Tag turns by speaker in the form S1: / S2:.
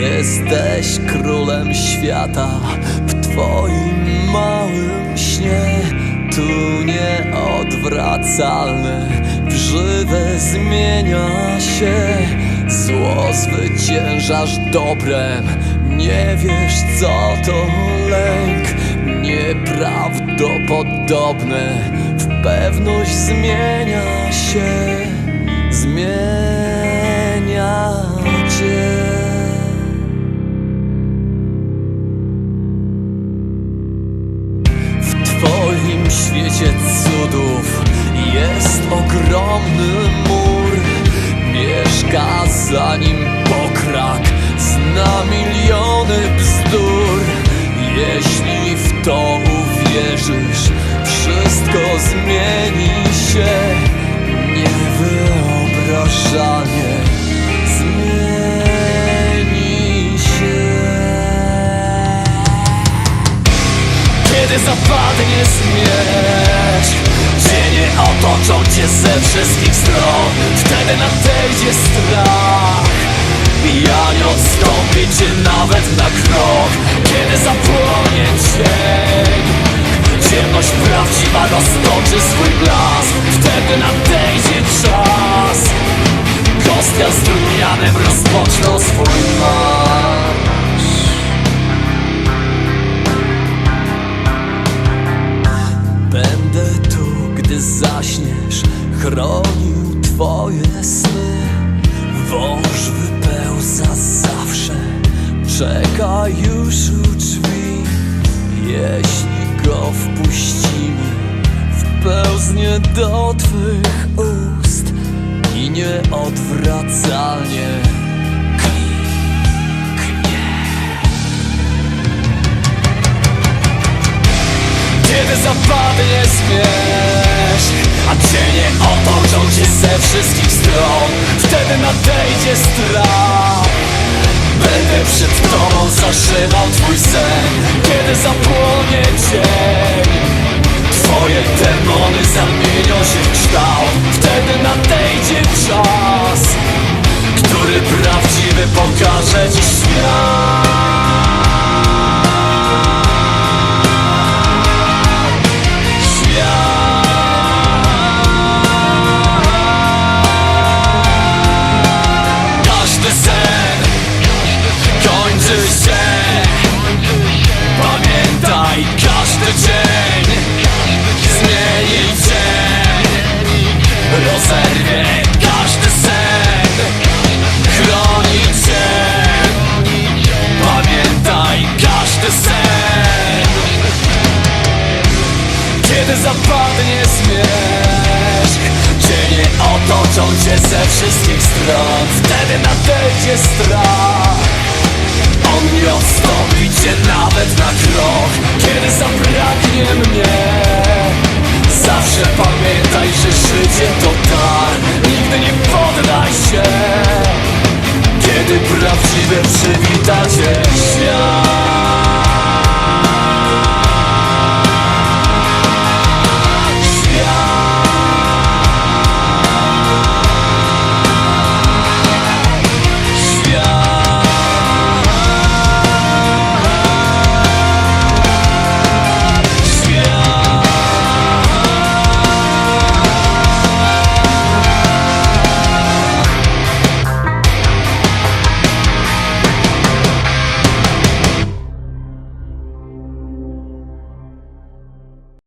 S1: Jesteś królem świata w twoim małym śnie. Tu nieodwracalne w żywe zmienia się. Zło zwyciężasz dobrem. Nie wiesz co to lęk. Nieprawdopodobne. W pewność zmienia się świecie cudów jest ogromny mur. Mieszka za nim pokrak, zna miliony bzdur. Jeśli w to uwierzysz, wszystko zmieni się. Się. Kiedy zapadnie Cienie otoczą cię ze wszystkich stron. Wtedy nadejdzie strach. Nie odstąpię cię nawet na krok. Kiedy zapłonie cień Ciemność prawdziwa roztoczy swój blask. Wtedy nadejdzie czas. Kostia z Drumianem rozpoczną swój marsz Chronił twoje sny. Wąż wypełza zawsze. Czeka już u drzwi. Jeśli go wpuścimy Wpełznie do twych ust I nieodwracalnie Kiedy zapadnie zmierzch A cienie otoczą cię ze wszystkich stron Wtedy nadejdzie strach. Będę przed tobą zaszywał twój sen Kiedy zapłonie cień zapadnie zmierzch Cienie otoczą cię ze wszystkich stron. Wtedy nadejdzie strach. On nie odstąpi cię nawet na krok. Kiedy zabraknie mnie